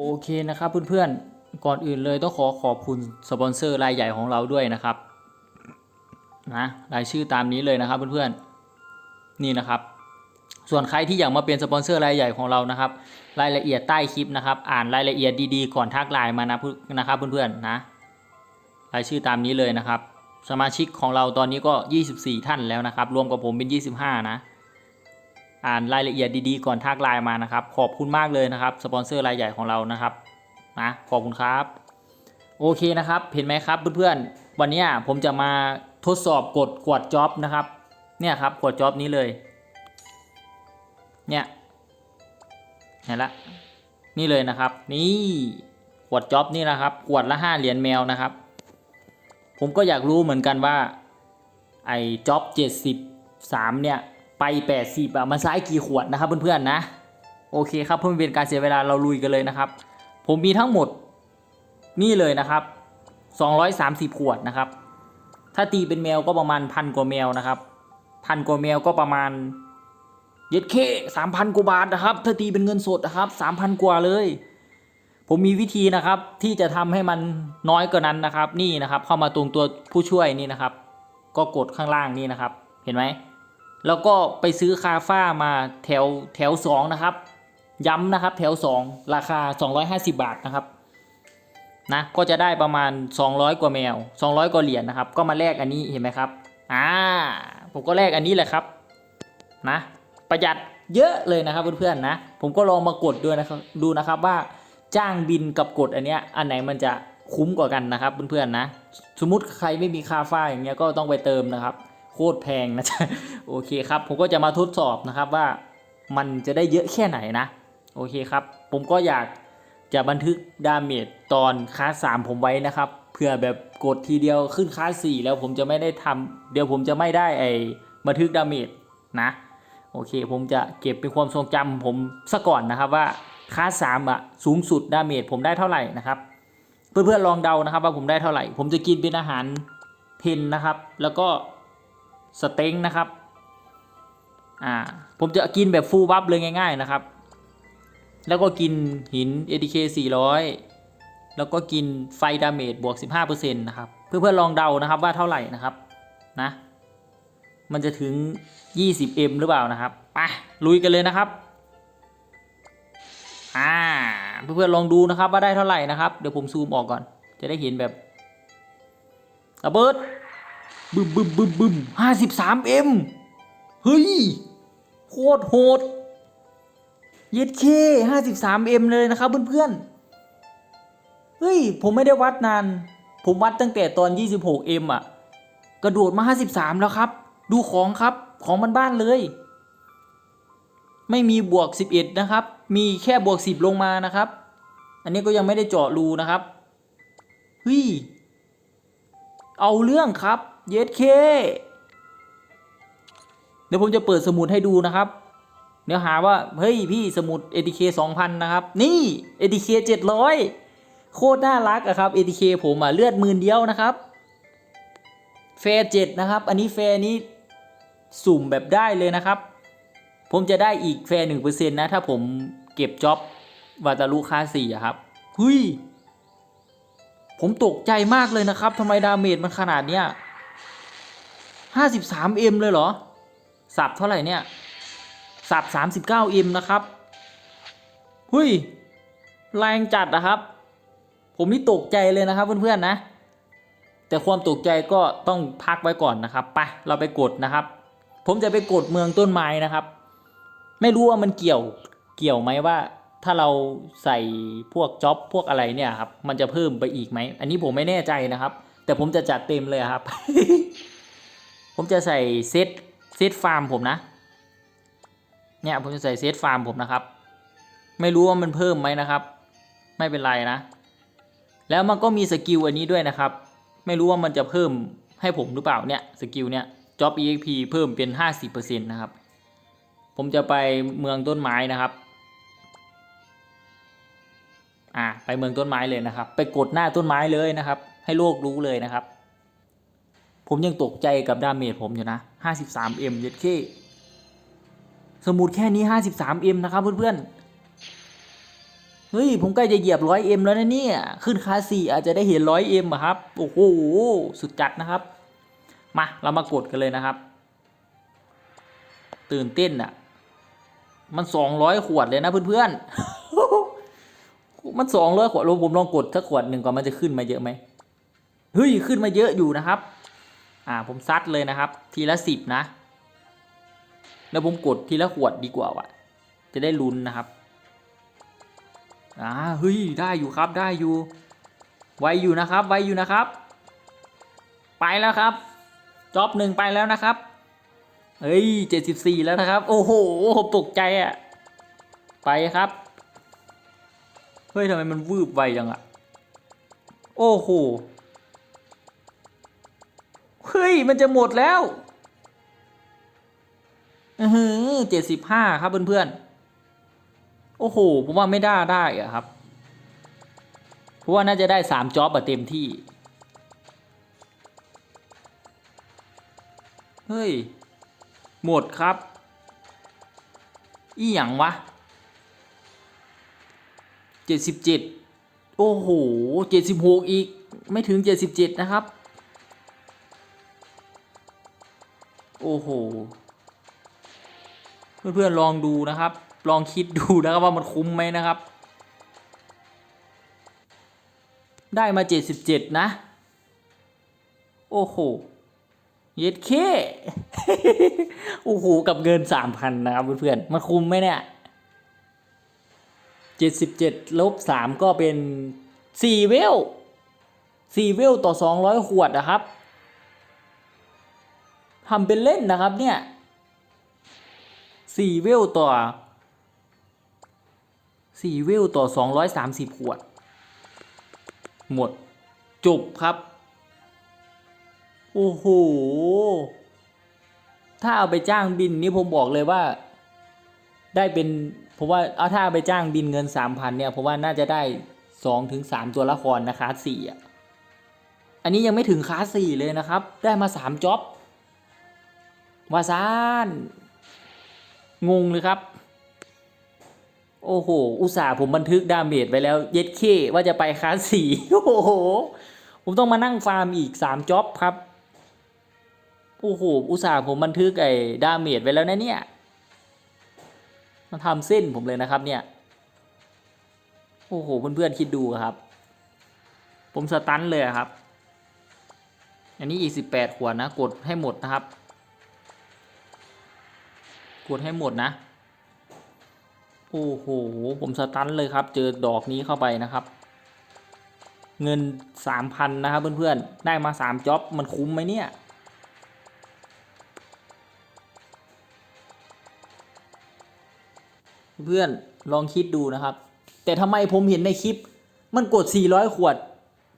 โอเคนะครับเพื่อนๆ ก่อนอื่นเลยต้องขอขอบคุณสปอนเซอร์รายใหญ่ของเราด้วยนะครับนะรายชื่อตามนี้เลยนะครับเพื่อนๆ นี่นะครับ ส่วนใครที่อยากมาเป็นสปอนเซอร์รายใหญ่ของเรานะครับ รายละเอียดใต้คลิปนะครับ อ่านรายละเอียดดีๆ ก่อนทักไลน์มานะนะครับเพื่อนๆนะ รายชื่อตามนี้เลยนะครับ สมาชิกของเราตอนนี้ก็ 24 ท่านแล้วนะครับ รวมกับผมเป็น 25 นะ อ่านรายละเอียดดีๆก่อนทักไลน์มานะครับ ขอบคุณมากเลยนะครับสปอนเซอร์รายใหญ่ของเรานะครับนะขอบคุณครับ โอเคนะครับ เห็นไหมครับเพื่อนๆวันนี้ผมจะมาทดสอบกดกวดจ็อบนะครับ เนี่ยครับกวดจ็อบนี้เลย เนี่ยเห็นละนี่เลยนะครับ นี่ขวดจ็อบนี่นะครับ ขวดละห้าเหรียญแมวนะครับ ผมก็อยากรู้เหมือนกันว่าไอ้จ็อบเจ็ดสิบสามเนี่ย ไปแปดสิบอะมันซ้ายกี่ขวดนะครับเพื่อนๆนะโอเคครับเพื่อไม่เป็นการเสียเวลาเราลุยกันเลยนะครับ ผมมีทั้งหมดนี่เลยนะครับ 230 ขวดนะครับ ถ้าตีเป็นแมวก็ประมาณพันกว่าแมวนะครับพันกว่าแมวก็ประมาณเย็ดเคสามพันกว่าบาทนะครับ ถ้าตีเป็นเงินสดนะครับสามพันกว่าเลย ผมมีวิธีนะครับที่จะทำให้มันน้อยกว่านั้นนะครับ นี่นะครับ เข้ามาตรงตัวผู้ช่วยนี่นะครับ ก็กดข้างล่างนี่นะครับ เห็นไหม แล้วก็ไปซื้อคาฟ้ามาแถวแถวสองนะครับ ย้ำนะครับแถวสองราคา 250 บาทนะครับนะก็จะได้ประมาณ 200 กว่าแมว 200 กว่าเหรียญนะครับ ก็มาแลกอันนี้เห็นไหมครับอ่าผมก็แลกอันนี้แหละครับนะประหยัดเยอะเลยนะครับเพื่อนๆนะ ผมก็ลองมากดด้วยนะครับดูนะครับว่าจ้างบินกับกดอันเนี้ยอันไหนมันจะคุ้มกว่ากันนะครับเพื่อนๆนะ สมมติใครไม่มีคาฟ้าอย่างเงี้ยก็ต้องไปเติมนะครับ คตรแพงนะจ๊ะโอเคครับผมก็จะมาทดสอบนะครับว่ามันจะได้เยอะแค่ไหนนะ โอเคครับ ผมก็อยากจะบันทึกดาเมจตอนคลาสสามผมไว้นะครับเผื่อแบบกดทีเดียวขึ้นคลาสสี่แล้วผมจะไม่ได้ทำเดี๋ยวผมจะไม่ได้ไอ้บันทึกดาเมจนะโอเค ผมจะเก็บเป็นความทรงจำผมซะก่อนนะครับว่าคลาสสามอะสูงสุดดาเมจผมได้เท่าไหร่นะครับเพื่อนๆลองเดานะครับว่าผมได้เท่าไหร่ ผมจะกินเป็นอาหารเพนนะครับ แล้วก็ สเต็งนะครับอ่าผมจะกินแบบฟูลบัฟเลยง่าย ๆนะครับ แล้วก็กินหิน ATK 400 แล้วก็กินไฟดาเมจบวก 15%นะครับ เพื่อนๆลองเดานะครับว่าเท่าไหร่นะครับนะมันจะถึง 20M หรือเปล่านะครับไปลุยกันเลยนะครับอ่าเพื่อนๆลองดูนะครับว่าได้เท่าไหร่นะครับ เดี๋ยวผมซูมออกก่อน จะได้เห็นแบบระเบิด บึมบึมบึมบึมห้าสิบสามเอ็มเฮ้ยโคตรโหดเย็ดเคห้าสิบสามเอ็มเลยนะครับเพื่อนๆเฮ้ย ผมไม่ได้วัดนาน ผมวัดตั้งแต่ตอนยี่สิบหกเอ็มอะ กระโดดมาห้าสิบสามแล้วครับ ดูของครับของมันบ้านเลย ไม่มีบวกสิบเอ็ดนะครับ มีแค่บวกสิบลงมานะครับ อันนี้ก็ยังไม่ได้เจาะรูนะครับเฮ้ยเอาเรื่องครับ เยสเค เดี๋ยวผมจะเปิดสมุดให้ดูนะครับเดี๋ยวหาว่า เฮ้ยพี่สมุด ATK 2000 นะครับ นี่ ATK 700 โคตรน่ารักอะครับ ATK ผมอะเลือดหมื่นเดียวนะครับ แฟร์เจ็ดนะครับ อันนี้แฟร์นี้สุ่มแบบได้เลยนะครับ ผมจะได้อีกแฟร์หนึ่งเปอร์เซ็นต์นะ ถ้าผมเก็บจ็อบวาตาลุค่าสี่อะครับเฮ้ยผมตกใจมากเลยนะครับทำไมดาเมจมันขนาดเนี้ย ห้าสิบสามเอ็มเลยเหรอ สับเท่าไหร่เนี่ย สับสามสิบเก้าเอ็มนะครับเฮ้ย แรงจัดนะครับ ผมนี่ตกใจเลยนะครับเพื่อนๆนะ แต่ความตกใจก็ต้องพักไว้ก่อนนะครับ ไป เราไปกดนะครับ ผมจะไปกดเมืองต้นไม้นะครับ ไม่รู้ว่ามันเกี่ยว เกี่ยวไหมว่าถ้าเราใส่พวกจ็อบพวกอะไรเนี่ยครับ มันจะเพิ่มไปอีกไหม อันนี้ผมไม่แน่ใจนะครับ แต่ผมจะจัดเต็มเลยครับ ผมจะใส่เซตเซตฟาร์มผมนะ เนี่ยผมจะใส่เซตฟาร์มผมนะครับ ไม่รู้ว่ามันเพิ่มไหมนะครับ ไม่เป็นไรนะ แล้วมันก็มีสกิลอันนี้ด้วยนะครับ ไม่รู้ว่ามันจะเพิ่มให้ผมหรือเปล่าเนี่ยสกิลเนี่ย Job EXP เพิ่มเป็น 50%นะครับ ผมจะไปเมืองต้นไม้นะครับ อ่าไปเมืองต้นไม้เลยนะครับ ไปกดหน้าต้นไม้เลยนะครับ ให้โลกรู้เลยนะครับ ผมยังตกใจกับดาเมจผมอยู่นะ 53M เย็ดเคสมุดแค่นี้ 53M นะครับเพื่อนๆ เฮ้ย ผมใกล้จะเหยียบร้อยเอ็มแล้วนะเนี่ย ขึ้นคาสี่อาจจะได้เห็นร้อยเอ็มอะครับ โอ้โห สุดจัดนะครับ มา เรามากดกันเลยนะครับ ตื่นเต้นอะมันสองร้อยขวดเลยนะเพื่อนๆ มันสองร้อยขวดลองผมลองกดสักขวดหนึ่งก่อนมันจะขึ้นมาเยอะไหมเฮ้ย ขึ้นมาเยอะอยู่นะครับ อ่าผมซัดเลยนะครับ ทีละสิบนะ แล้วผมกดทีละขวดดีกว่าวะจะได้ลุ้นนะครับอ่าเฮ้ยได้อยู่ครับได้อยู่ ไวอยู่นะครับ ไวอยู่นะครับ ไปแล้วครับจ็อบหนึ่งไปแล้วนะครับเฮ้ยเจ็ดสิบสี่แล้วนะครับ โอ้โหผมตกใจอะไปครับเฮ้ยทำไมมันวืบไวจังอะโอ้โห ฮ้ย มันจะหมดแล้วอือหือเจ็ดสิบห้าครับเพื่อนๆ โอ้โห ผมว่าไม่ได้ได้อะครับ เพราะว่าน่าจะได้สามจ็อบอะเต็มที่ เฮ้ย หมดครับ อีหยังวะเจ็ดสิบเจ็ดโอ้โหเจ็ดสิบหกอีก ไม่ถึงเจ็ดสิบเจ็ดนะครับ อ้โห เพื่อนๆลองดูนะครับ ลองคิดดูนะครับว่ามันคุ้มไหมนะครับ ได้มาเจ็ดสิบเจ็ดนะ โอ้โห เย็ดเคโอ้โห กับเงินสามพันนะครับเพื่อนๆ มันคุ้มไหมเนี่ยเจ็ดสิบเจ็ดลบสามก็เป็นสี่เวลสี่เวลต่อสองร้อยขวดนะครับ ทำเป็นเล่นนะครับเนี่ยสี่เวลต่อสี่เวลต่อสองร้อยสามสิบขวด หมดจบครับ โอ้โห ถ้าเอาไปจ้างบินนี่ผมบอกเลยว่า ได้เป็นผมว่าเอาถ้าเอาไปจ้างบินเงินสามพันเนี่ยผมว่าน่าจะได้สองถึงสามตัวละครนะคลาสสี่อะอันนี้ยังไม่ถึงคลาสสี่เลยนะครับ ได้มาสามจ็อบ วาซานงงเลยครับ โอ้โห อุตส่าห์ผมบันทึกดาเมจไปแล้ว เย็ดเคว่าจะไปคาสีโอ้โห ผมต้องมานั่งฟาร์มอีกสามจ็อบครับ โอ้โห อุตส่าห์ผมบันทึกไอ้ดาเมจไว้แล้วนะเนี่ยมาทำเส้นผมเลยนะครับเนี่ย โอ้โห เพื่อนๆคิดดูครับ ผมสตันเลยครับ อันนี้อีกสิบแปดขวดนะ กดให้หมดนะครับ กดให้หมดนะ โอ้โห ผมสตันเลยครับ เจอดอกนี้เข้าไปนะครับ เงินสามพันนะครับเพื่อนๆ ได้มาสามจ็อบมันคุ้มไหมเนี่ยเพื่อนลองคิดดูนะครับ แต่ทำไมผมเห็นในคลิป มันกด 400 ขวด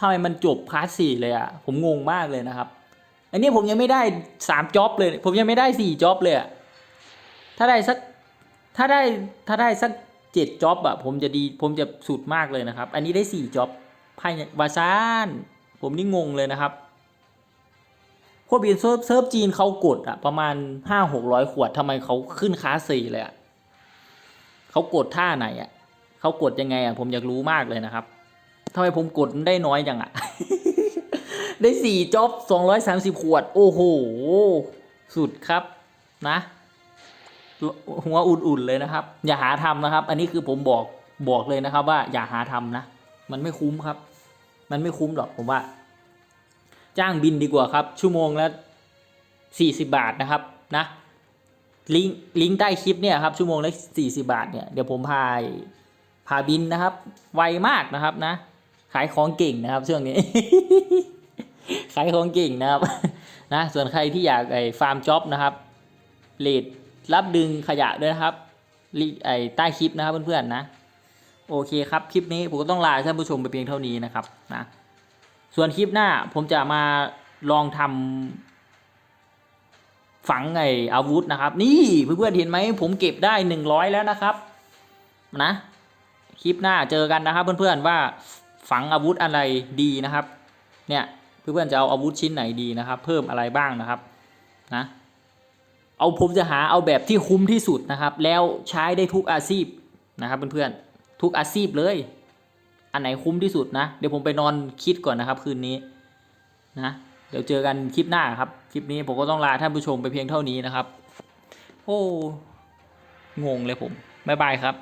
ทำไมมันจบพาร์ทสี่เลยอะ่ะ ผมงงมากเลยนะครับ อันนี้ผมยังไม่ได้3จ็อบเลย ผมยังไม่ได้4จ็อบเลยอะ ถ้าได้สักถ้าได้ถ้าได้สักเจ็ดจ็อบอะผมจะดีผมจะสุดมากเลยนะครับ อันนี้ได้4จ็อบภายในวาซานผมนี่งงเลยนะครับพวกบินเซิร์ฟเซิร์ฟจีนเขากดอะประมาณห้าหกร้อยขวดทำไมเขาขึ้นคลาสสี่เลยอะเขากดท่าไหนอะเขากดยังไงอะผมอยากรู้มากเลยนะครับทำไมผมกดได้น้อยจังอะได้สี่จ็อบสองร้อยสามสิบขวด โอ้โห สุดครับนะ หัวอุ่นๆเลยนะครับ อย่าหาทำนะครับ อันนี้คือผมบอกบอกเลยนะครับว่าอย่าหาทำนะ มันไม่คุ้มครับ มันไม่คุ้มหรอกผมว่า จ้างบินดีกว่าครับ ชั่วโมงละสี่สิบาทนะครับนะลิงก์ลิงก์ใต้คลิปเนี่ยครับชั่วโมงละสี่สิบาทเนี่ยเดี๋ยวผมพาพาบินนะครับ ไวมากนะครับนะ ขายของเก่งนะครับช่วงนี้ ขายของเก่งนะครับนะส่วนใครที่อยากไอ้ฟาร์มจ็อบนะครับเลด รับดึงขยะด้วยนะครับไอ้ใต้คลิปนะครับเพื่อนๆนะ โอเคครับคลิปนี้ผมก็ต้องลาท่านผู้ชมไปเพียงเท่านี้นะครับนะส่วนคลิปหน้าผมจะมาลองทำฝังไออาวุธนะครับ นี่เพื่อนๆเห็นไหมผมเก็บได้หนึ่งร้อยแล้วนะครับนะคลิปหน้าเจอกันนะครับ เพื่อนๆว่าฝังอาวุธอะไรดีนะครับ เนี่ยเพื่อนๆจะเอาอาวุธชิ้นไหนดีนะครับ เพิ่มอะไรบ้างนะครับนะ เอาผมจะหาเอาแบบที่คุ้มที่สุดนะครับ แล้วใช้ได้ทุกอาชีพนะครับเพื่อนๆทุกอาชีพเลย อันไหนคุ้มที่สุดนะ เดี๋ยวผมไปนอนคิดก่อนนะครับ คืนนี้นะเดี๋ยวเจอกันคลิปหน้าครับ คลิปนี้ผมก็ต้องลาท่านผู้ชมไปเพียงเท่านี้นะครับ โอ้งงเลยผมบ๊ายบายครับ